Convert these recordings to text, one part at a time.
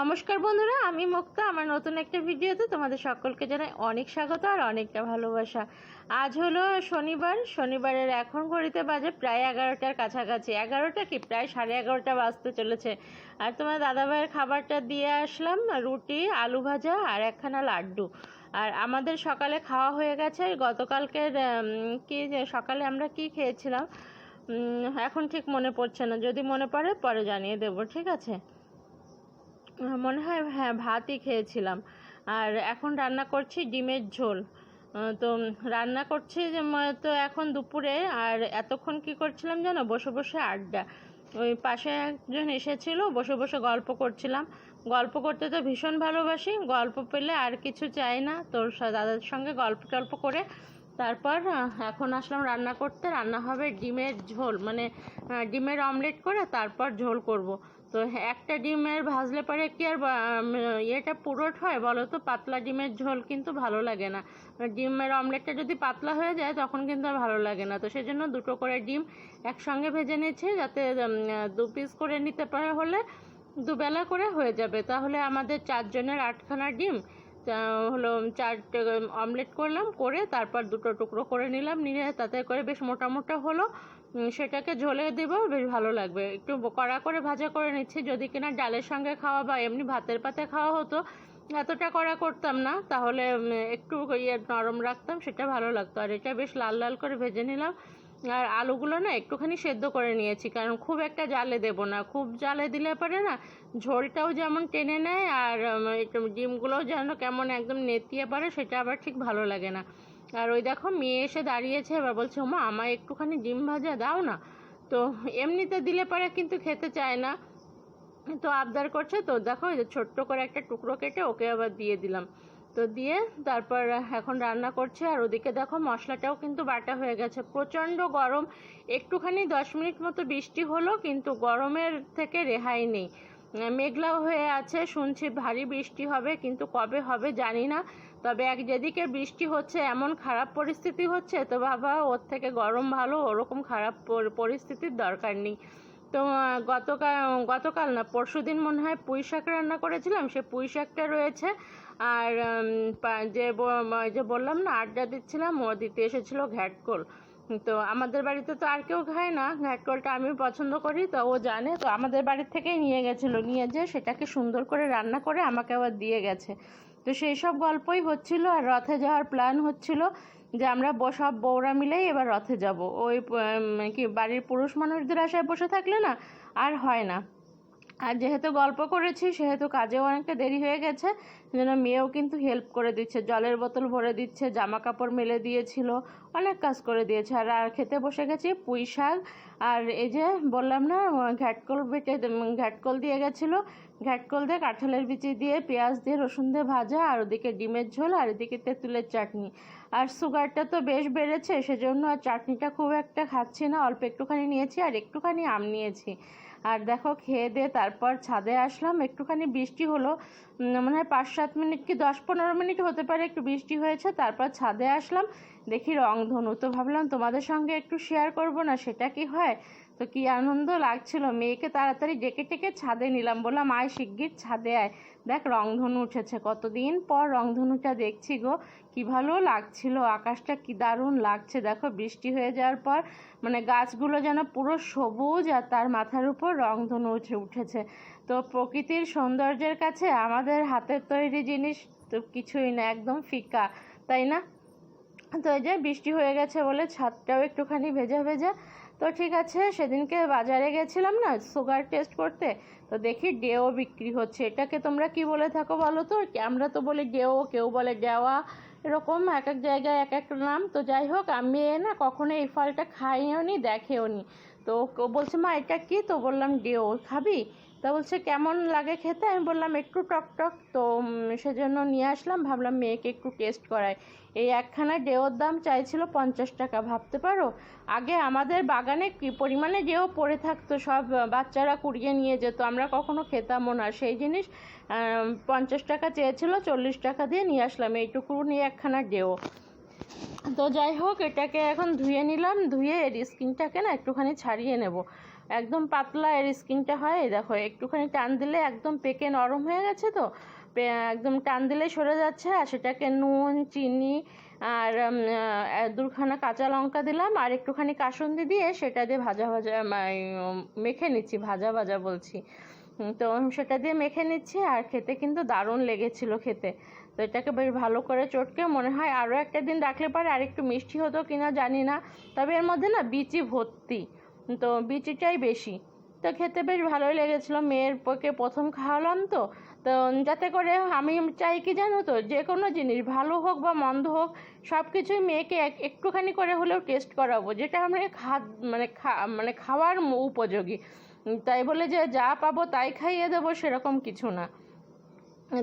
নমস্কার বন্ধুরা, আমি মুক্তা। আমার নতুন একটা ভিডিওতে তোমাদের সকলকে জানাই অনেক স্বাগত আর অনেকটা ভালোবাসা। আজ হলো শনিবার। শনিবারের এখন ঘড়িতে বাজে প্রায় এগারোটার কাছাকাছি। এগারোটা কি? প্রায় সাড়ে এগারোটা বাজতে চলেছে। আর তোমার দাদাভাইয়ের খাবারটা দিয়ে আসলাম, রুটি, আলু ভাজা আর একখানা লাড্ডু। আর আমাদের সকালে খাওয়া হয়ে গেছে। গতকালকের কি সকালে আমরা কি খেয়েছিলাম এখন ঠিক মনে পড়ছে না। যদি মনে পড়ে, পরে জানিয়ে দেবো। ঠিক আছে? মনে হয় হ্যাঁ ভাতই খেয়েছিলাম। আর এখন রান্না করছি ডিমের ঝোল। তো রান্না করছি তো এখন দুপুরে, আর এতক্ষণ কি করছিলাম জানো? বসে বসে আড্ডা। ওই পাশে একজন এসেছিল, বসে বসে গল্প করছিলাম। গল্প করতে তো ভীষণ ভালোবাসি। গল্প পেলে আর কিছু চাই না। তোর দাদার সঙ্গে গল্প টল্প করে তারপর এখন আসলাম রান্না করতে। রান্না হবে ডিমের ঝোল মানে ডিমের অমলেট করে তারপর ঝোল করব। তো একটা ডিমের ভাজলে পরে কি আর ইয়েটা পুরোট হয় বলো তো? পাতলা ডিমের ঝোল কিন্তু ভালো লাগে না। ডিমের অমলেটটা যদি পাতলা হয়ে যায় তখন কিন্তু আর ভালো লাগে না। তো সেজন্য দুটো করে ডিম একসঙ্গে ভেজে নিয়েছি যাতে দু পিস করে নিতে পারে হলে দুবেলা করে হয়ে যাবে। তাহলে আমাদের চারজনের আটখানা ডিম হলো চারটে অমলেট করলাম, করে তারপর দুটো টুকরো করে নিলাম, নিয়ে তাতে করে বেশ মোটা মোটা হলো সেটাকে ঝোলে দেবো, বেশ ভালো লাগবে। একটু কড়া করে ভাজা করে নিচ্ছি, যদি কিনা ডালের সঙ্গে খাওয়া বা এমনি ভাতের পাতে খাওয়া হতো, এতটা কড়া করতাম না। তাহলে একটু ইয়ে নরম রাখতাম, সেটা ভালো লাগতো। আর এটা বেশ লাল লাল করে ভেজে নিলাম। আর আলুগুলো না একটুখানি সেদ্ধ করে নিয়েছি, কারণ খুব একটা জালে দেব না। খুব জালে দিলে পরে না, ঝোলটাও যেমন টেনে নেয় আর ডিমগুলোও যেন কেমন একদম নেতিয়ে পারে, সেটা আবার ঠিক ভালো লাগে না। আর ওই দেখো মেয়ে এসে দাঁড়িয়েছে, এবার বলছে মা আমায় একটুখানি ডিম ভাজা দাও না। তো এমনিতে দিলে পরে, কিন্তু খেতে চায় না। তো আবদার করছে, তো দেখো ছোট্ট করে একটা টুকরো কেটে ওকে আবার দিয়ে দিলাম। তো দিয়ে তারপর এখন রান্না করছে। আর ওদিকে দেখো মশলাটাও কিন্তু বাটা হয়ে গেছে। প্রচণ্ড গরম। একটুখানি দশ মিনিট মতো বৃষ্টি হলো, কিন্তু গরমের থেকে রেহাই নেই। মেঘলাও হয়ে আছে, শুনছি ভারী বৃষ্টি হবে, কিন্তু কবে হবে জানি না। তবে এক যেদিকে বৃষ্টি হচ্ছে, এমন খারাপ পরিস্থিতি হচ্ছে, তো বাবা, ওর থেকে গরম ভালো, ওরকম খারাপ পরিস্থিতির দরকার নেই। তো গতকাল গতকাল না পরশু দিন মনে হয় পুঁই শাক রান্না করেছিলাম, সে পুঁই শাকটা রয়েছে। আর যে যে বললাম না, আড্ডা দিচ্ছিলাম, ও দিতে এসেছিল ঘ্যাটকোল তো আমাদের বাড়িতে তো আর কেউ খায় না ঘ্যাটকোলটা আমি পছন্দ করি, তো ও জানে, তো আমাদের বাড়ির থেকেই নিয়ে গেছিল। নিয়ে যেয়ে সেটাকে সুন্দর করে রান্না করে আমাকে আবার দিয়ে গেছে। তো সেই সব গল্পই হচ্ছিল, আর রথে যাওয়ার প্ল্যান হচ্ছিল যে আমরা সব বউরা মিলেই এবার রথে যাব। ওই কি বাড়ির পুরুষ মানুষদের আশায় বসে থাকলে না, আর হয় না। আর যেহেতু গল্প করেছি, সেহেতু কাজেও অনেকটা দেরি হয়ে গেছে যেন মেয়েও কিন্তু হেল্প করে দিচ্ছে, জলের বোতল ভরে দিচ্ছে জামা কাপড় মেলে দিয়েছিল, অনেক কাজ করে দিয়েছে। আর আর খেতে বসে গেছি, পুঁই শাক, আর এই যে বললাম না ঘ্যাটকল বেটে, ঘ্যাটকল দিয়ে গেছিল, ঘ্যাটকল দিয়ে কাঁঠালের বিচি দিয়ে পেঁয়াজ দিয়ে রসুন দিয়ে ভাজা, আর ওদিকে ডিমের ঝোল, আর এদিকে তেঁতুলের চাটনি। আর সুগারটা তো বেশ বেড়েছে, সেজন্য আর চাটনিটা খুব একটা খাচ্ছি না, অল্প একটুখানি নিয়েছি, আর একটুখানি আম নিয়েছি। আর দেখো খেয়ে দিয়ে তারপর ছাদে আসলাম। একটুখানি বৃষ্টি হলো। মনে হয় পাঁচ সাত মিনিট কি দশ পনেরো মিনিট হতে পারে একটু বৃষ্টি হয়েছে। তারপর ছাদে আসলাম। দেখি রংধনু তো ভাবলাম তোমাদের সঙ্গে একটু শেয়ার করব না, সেটা কি হয়? তো কি আনন্দ লাগছিল? মেয়েকে তাড়াতাড়ি ডেকে টেকে ছাদে নিলাম। বললাম, আয় শিগগির ছাদে আয়। দেখ, রংধনু উঠেছে। কতদিন পর রংধনুটা দেখছি গো, কি ভালো লাগছিল। আকাশটা কি দারুণ লাগছে। দেখো, বৃষ্টি হয়ে যাওয়ার পর মানে গাছগুলো যেন পুরো সবুজ আর তার মাথার উপর রংধনু উঠে উঠেছে। তো প্রকৃতির সৌন্দর্যের কাছে আমাদের হাতের তৈরি জিনিস তো কিছুই না, একদম ফিকা, তাই না? তো এই যে বৃষ্টি হয়ে গেছে বলে ছাদটাও একটুখানি ভেজা ভেজা। তো ঠিক আছে, সেদিনকে বাজারে গেছিলাম না সুগার টেস্ট করতে। তো দেখি ডেও বিক্রি হচ্ছে। এটাকে তোমরা কি বলে থাকো বলো তো? আমরা তো বলি ডেও, কেউ বলে ডেওয়া। এরকম এক এক জায়গায় এক এক নাম। তো যাই হোক, আমি না কখনো এই ফলটা খাইও নি দেখেও নি তো বলছে, মা, এটা কি? তো বললাম, ডেও, খাবি? তা বলছে, কেমন লাগে খেতে? আমি বললাম, একটু টক টক। তো সেজন্য নিয়ে আসলাম, ভাবলাম মেয়েকে একটু টেস্ট করাই। এই একখানা ডেওর দাম চাইছিল পঞ্চাশ টাকা, ভাবতে পারো? আগে আমাদের বাগানে কি পরিমাণে ডেও পড়ে থাকতো, সব বাচ্চারা কুড়িয়ে নিয়ে যেত, আমরা কখনো খেতামও না। সেই জিনিস পঞ্চাশ টাকা চেয়েছিল, চল্লিশ টাকা দিয়ে নিয়ে আসলাম, এইটুকু নিয়ে একখানা ডেও। তো যাই হোক, এটাকে এখন ধুয়ে নিলাম, ধুয়ে এর স্কিনটাকে না একটুখানি ছাড়িয়ে নেব। একদম পাতলা এর স্কিনটা হয় দেখো, একটুখানি টান দিলে একদম পেকে নরম হয়ে গেছে তো একদম টান দিলে সরে যাচ্ছে, আর সেটাকে নুন, চিনি আর দুখানা কাঁচা লঙ্কা দিলাম, আর একটুখানি কাসুন্দি দিয়ে সেটা দিয়ে ভাজা ভাজা মেখে নিচ্ছি, ভাজা ভাজা বলছি। তো সেটা দিয়ে মেখে নিচ্ছি, আর খেতে কিন্তু দারুণ লেগেছিল খেতে। তো এটাকে বেশ ভালো করে চটকে মনে হয় আরও একটা দিন রাখলে পরে আর একটু মিষ্টি হতো কিনা জানি না। তবে এর মধ্যে না বিচি ভর্তি, তো বিচিটাই বেশি। তো খেতে বেশ ভালোই লেগেছিলো, মেয়ের পক্ষে প্রথম খাওয়ালাম তো। তো যাতে করে আমি চাই কি জানো তো, যে কোনো জিনিস, ভালো হোক বা মন্দ হোক সব কিছুই মেয়েকে এক- একটুখানি করে হলেও টেস্ট করাবো, যেটা আমরা খা মানে খা মানে খাওয়ার উপযোগী। তাই বলে যে যা পাবো তাই খাইয়ে দেবো সেরকম কিছু না।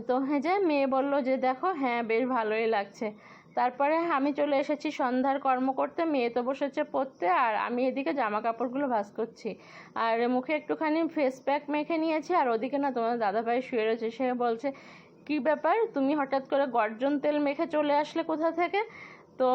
তো হ্যাঁ যে মেয়ে বলল যে, দেখো হ্যাঁ বেশ ভালোই লাগছে। তারপরে আমি চলে এসেছি সন্ধ্যার কর্ম করতে, মেয়ে তো বসেছে পড়তে, আর আমি এদিকে জামা কাপড়গুলো ভাঁজ করছি। আর মুখে একটুখানি ফেস প্যাক মেখে নিয়েছি, আর ওদিকে না তোমার দাদাভাই শুয়ে রয়েছে, সে বলছে, কি ব্যাপার? তুমি হঠাৎ করে গর্জন তেল মেখে চলে আসলে কোথা থেকে? তো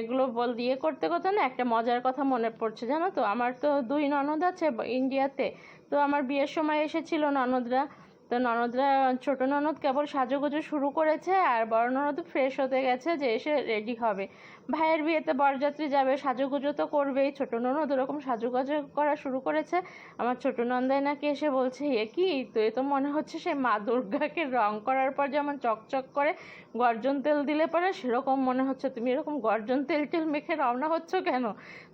এগুলো বল দিয়ে করতে করতে না একটা মজার কথা মনে পড়ছে, জানো তো? আমার তো দুই ননদ আছে ইন্ডিয়াতে। তো আমার বিয়ের সময় এসেছিল ননদরা। তো ননদরা, ছোট ননদ কেবল সাজুগুজু শুরু করেছে আর বড় ননদ ফ্রেশ হতে গেছে যে এসে রেডি হবে। ভাইয়ের বিয়েতে বরযাত্রী যাবে, সাজুগুজু তো করবেই, ছোট ননদ ওরকম সাজুগুজু করা শুরু করেছে। আমার ছোট নন্দাই নাকি এসে বলছে, এ কি? তো এ তো মনে হচ্ছে সে মা দুর্গাকে রং করার পর যেমন চকচক করে গর্জন তেল দিলে পরে, সেরকম মনে হচ্ছে। তুমি এরকম গর্জন তেল টেল মেখে রওনা হচ্ছ কেন?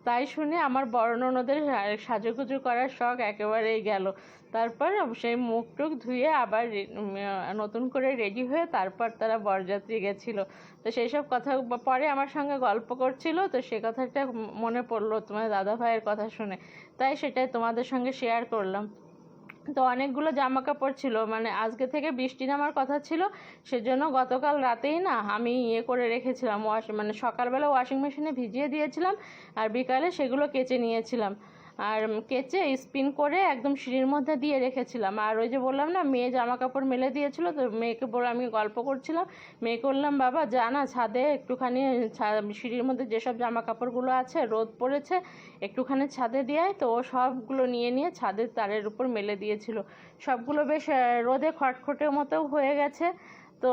তাই শুনে আমার বড় ননদের সাজুগুজু করার শখ একেবারেই গেল। তারপর সেই মুখ টুক ধুয়ে আবার নতুন করে রেডি হয়ে তারপর তারা বরযাত্রী গেছিল। তো সেই সব কথা পরে আমার সঙ্গে গল্প করছিল, তো সে কথাটা মনে পড়ল তোমার দাদা ভাইয়ের কথা শুনে। তাই সেটাই তোমাদের সঙ্গে শেয়ার করলাম। তো অনেকগুলো জামা কাপড় ছিল মানে আজকে থেকে বৃষ্টি নামার কথা ছিল, সেজন্য গতকাল রাতেই না আমি ইয়ে করে রেখেছিলাম, ওয়াশ মানে সকালবেলা ওয়াশিং মেশিনে ভিজিয়ে দিয়েছিলাম, আর বিকালে সেগুলো কেচে নিয়েছিলাম। আর কেচে স্পিন করে একদম সিঁড়ির মধ্যে দিয়ে রেখেছিলাম। আর ওই যে বললাম না, মেয়ে জামা কাপড় মেলে দিয়েছিল, তো মেয়েকে বলে আমি গল্প করছিলাম। মেয়েকে বললাম বাবা, যা না, ছাদে একটুখানি সিঁড়ির মধ্যে যেসব জামা কাপড়গুলো আছে, রোদ পড়েছে, একটুখানি ছাদে দিয়ে তো ও সবগুলো নিয়ে নিয়ে ছাদের তারের উপর মেলে দিয়েছিল। সবগুলো বেশ রোদে খটখটে মতো হয়ে গেছে। তো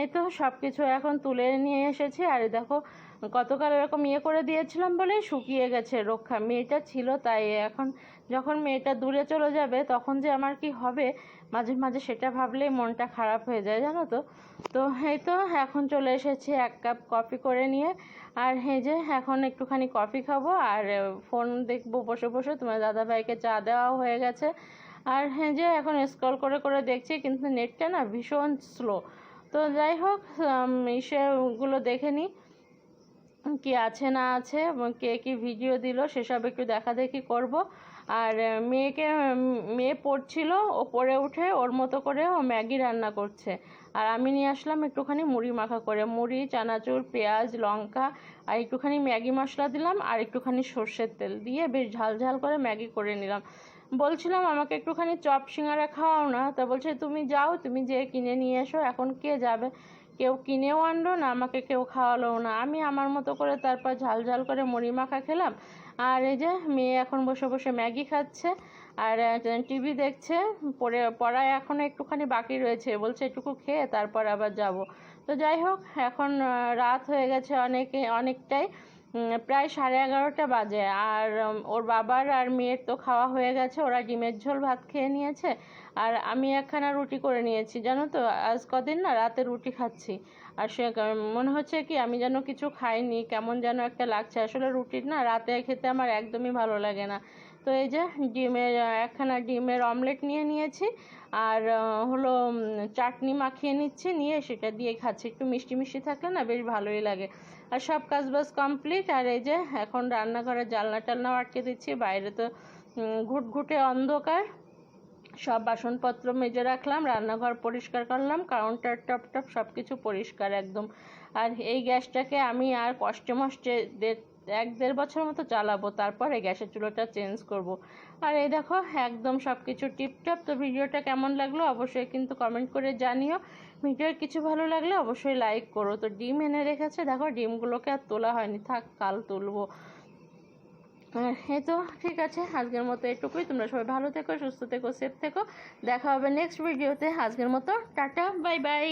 এই তো সব কিছু এখন তুলে নিয়ে এসেছি। আর দেখো গতকাল এরকম ইয়ে করে দিয়েছিলাম বলেই শুকিয়ে গেছে রক্ষা। মেয়েটা ছিল তাই এখন যখন মেয়েটা দূরে চলে যাবে তখন যে আমার কি হবে? মাঝে মাঝে সেটা ভাবলেই মনটা খারাপ হয়ে যায়, জানো তো? তো এই তো এখন চলে এসেছি এক কাপ কফি করে নিয়ে। আর এই যে এখন একটুখানি কফি খাব আর ফোন দেখব বসে বসে। তোমার দাদাভাইকে চা দেওয়াও হয়ে গেছে। আর হ্যাঁ যে এখন স্ক্রল করে করে দেখছি কিন্তু নেটটা না ভীষণ স্লো তো যাই হোক ইসেগুলো দেখে নিই। কি আছে না আছে কে কি ভিডিও দিল, সেসব একটু দেখা দেখি করব। আর মেয়েকে মেয়ে পড়ছিল ও পড়ে উঠে ওর মতো করে ও ম্যাগি রান্না করছে। আর আমি নিয়ে আসলাম একটুখানি মুড়ি মাখা করে। মুড়ি, চানাচুর, পেঁয়াজ, লঙ্কা, আর একটুখানি ম্যাগি মশলা দিলাম, আর একটুখানি সর্ষের তেল দিয়ে বেশ ঝাল ঝাল করে ম্যাগি করে নিলাম। বলছিলাম, আমাকে একটুখানি চপ সিঙ্গারা খাওয়াও না। তা বলছে, তুমি যাও, তুমি যে কিনে নিয়ে এসো, এখন কে যাবে? কেউ কিনেও আনলো না, আমাকে কেউ খাওয়ালোও না। আমি আমার মতো করে তারপর ঝাল ঝাল করে মুড়ি মাখা খেলাম। আর এই যে মেয়ে এখন বসে বসে ম্যাগি খাচ্ছে, আর টিভি দেখছে পড়ে পড়ায় এখন একটুখানি বাকি রয়েছে, বলছে এটুকু খেয়ে তারপর আবার যাব। তো যাই হোক, এখন রাত হয়ে গেছে অনেকে, অনেকটাই। প্রায় সাড়ে এগারোটা বাজে। আর ওর বাবার আর মেয়ের তো খাওয়া হয়ে গেছে, ওরা ডিমের ঝোল ভাত খেয়ে নিয়েছে, আর আমি একখানা রুটি করে নিয়েছি। জানো তো, আজ কদিন না রাতে রুটি খাচ্ছি। আর সে মনে হচ্ছে কি আমি যেন কিছু খাইনি, কেমন যেন একটা লাগছে। আসলে রুটির না রাতে খেতে আমার একদমই ভালো লাগে না। তো এই যে ডিমের, একখানা ডিমের অমলেট নিয়ে নিয়েছি, আর হলো চাটনি মাখিয়ে নিচ্ছি, নিয়ে সেটা দিয়ে খাচ্ছি। একটু মিষ্টি মিষ্টি থাকলে না বেশ ভালোই লাগে। আর সব কাজ বাজ কমপ্লিট, আর এই যে এখন রান্নাঘরে জানলা টালনাও আটকে দিচ্ছি, বাইরে তো ঘুটঘুটে অন্ধকার। সব বাসনপত্র মেজে রাখলাম, রান্নাঘর পরিষ্কার করলাম, কাউন্টার টপ টপ সব কিছু পরিষ্কার একদম। আর এই গ্যাসটাকে আমি আর কষ্টে মষ্টে এক দেড় বছর মতো চালাবো, তারপরে গ্যাসের চুলোটা চেঞ্জ করব। আর এই দেখো, একদম সব কিছু টিপটপ, তো ভিডিওটা কেমন লাগল অবশ্যই কিন্তু কমেন্ট করে জানিও। ভিডিওর কিছু ভালো লাগলে অবশ্যই লাইক করো। তো ডিম এনে রেখেছে, দেখো ডিমগুলোকে আর তোলা হয়নি। থাক, কাল তুলবো। আর এই তো, ঠিক আছে, আজকের মতো এটুকুই। তোমরা সবাই ভালো থেকো, সুস্থ থেকো সেফ থেকো। দেখা হবে নেক্সট ভিডিওতে আজকের মতো, টাটা বাই বাই